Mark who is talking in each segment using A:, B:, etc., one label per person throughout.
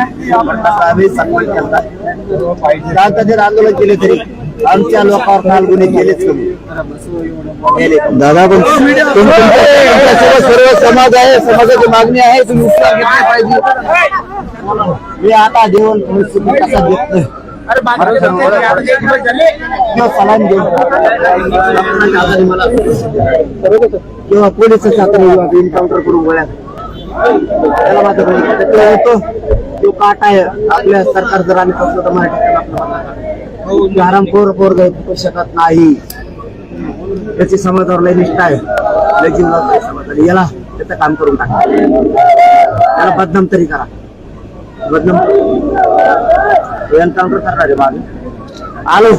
A: आम्ही सन्मान केला. आंदोलन केले तरी आमच्या लोकांवर काल गुन्हे केलेच कमी.
B: दादा पण तुम- तुमच्या- तुमच्यासोबत सर्व समाज आहे समाजाची मागणी आहे तुम्ही उपचार घेतले पाहिजे.
A: मी आता जेवण कसा किंवा सलाम देऊन. किंवा पोलीस एन्काउंटर करून गोळ्या. त्याला त्यातला होतो. जो काट आहे आपल्या सरकार जर आम्ही कसलं तर मराठी हरामखोर पोर करू शकत नाही. त्याची समाजावर निष्ठा आहे. लय जिल्हा आहे. याला त्याचं काम करून टाका. त्याला बदनाम तरी करा. बदनाम. एन्काउंटर करणार आहे मागे. आलो.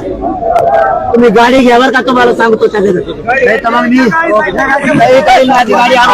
A: तुम्ही गाडी घ्यावर का तुम्हाला सांगतो त्याच्या मी काही माझी गाडी आणू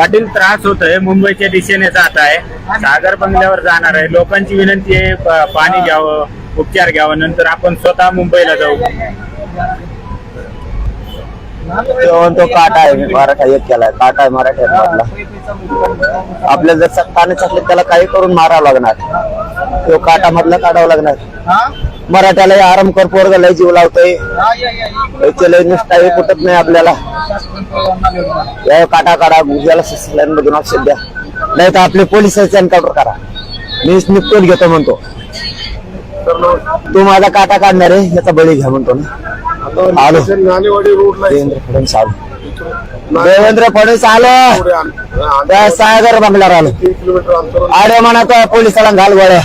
C: पाटील त्रास होतोय मुंबईच्या दिशेने जात आहे. सागर बंगल्यावर जाणार आहे. लोकांची विनंती आहे पाणी घ्यावं उपचार घ्यावं नंतर आपण स्वतः मुंबईला जाऊ.
A: तो तो काटा आहे मराठा एक केलाय काटा आहे मराठा आपल्या जर सत्ताने त्याला काही करून मारावं लागणार. तो काटा मधला काढावं लागणार. मराठ्याला आराम कर पोरगा लय जीव लावतोय. लय नुसता हे कुठत नाही आपल्याला. या काटा काढा गुजराला लाईन मधून औषध द्या. नाही तर आपले पोलिसांचे एन्काउंटर करा मी निपटून घेतो म्हणतो. तू माझा काटा काढणार आहे याचा बळी घ्या म्हणतो ना. आलो. देवेंद्र फडणवीस आलो. देवेंद्र फडणवीस आलो. त्या सागर बंगल्यावर आलो.
D: तीन किलोमीटर अंतर
A: आडे पोलिसाला घाल गोळ्या.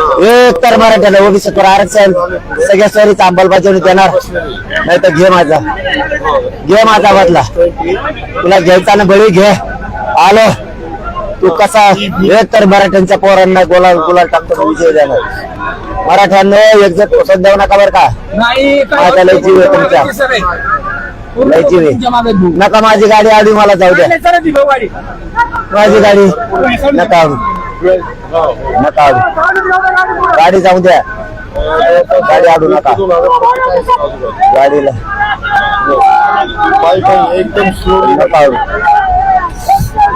A: एक तर मराठ्याला ओबीसी तर आरक्षण. सगळ्या सोयरीचा अंमलबजावणी देणार. नाही तर घे माझा. घे माझा बदला. तुला घ्यायचा ना बळी घे. आलो. तू कसा? एक तर मराठ्यांच्या पोरांना गोला गुलाल टाकतो विजय देणार. मराठ्यांना एकजट पोसत देऊ नका बरं का. माझा लय जीव आहे तुमच्या. लय जीव आहे. नका माझी गाडी आडी मला जाऊ द्या. माझी गाडी. नका. नका आडू गाडी जाऊ द्या. गाडी आडू नका. गाडीला.
D: एकदम स्लो
A: नका आडू.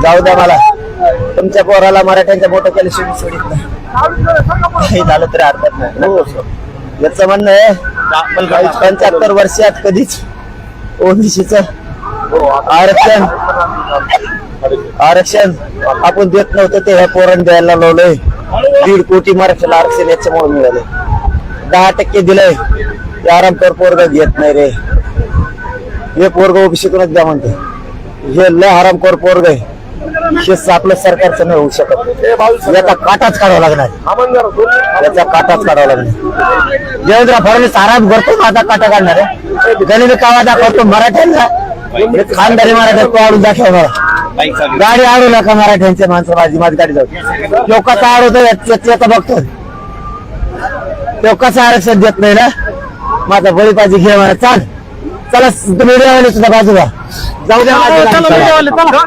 A: जाऊ द्या मला. तुमच्या पोराला मराठ्यांच्या मोठं केलं शिवून सोडित नाही. काही झालं तरी हरकत नाही. याच याचं म्हणणं आहे पंच्याहत्तर वर्षात कधीच ओबीसीच आरक्षण आरक्षण आपण देत नव्हतं ते ह्या पोरण द्यायला लावलंय. दीड कोटी मराठ्याला आरक्षण याच्यामुळे मिळाले दहा टक्के दिलंय. ते आराम कर पोरग घेत नाही रे. हे पोरग उभी शिकूनच द्या म्हणते. हे लय हरामखोर पोरग आहे. हे आपलं सरकारचं नाही होऊ शकत. याचा काटाच काढावा लागणार. याचा काटाच काढावा लागणार. देवेंद्र फडणवीस आराम करतो माझा काटा काढणार आहे. गणित कावा दाखवतो मराठ्यांना खानदारी मराठ्यात काढून दाखव मला गाडी आडू नका मराठ्यांच्या माणसं माझी माझी गाडी जाऊ तो कसा आडवतो बघतो तो कसं आरक्षण देत नाही ना? माझा बळी पाहिजे घे मला चाल चला मीडियावाले सुद्धा बाजूला. जाऊ द्या.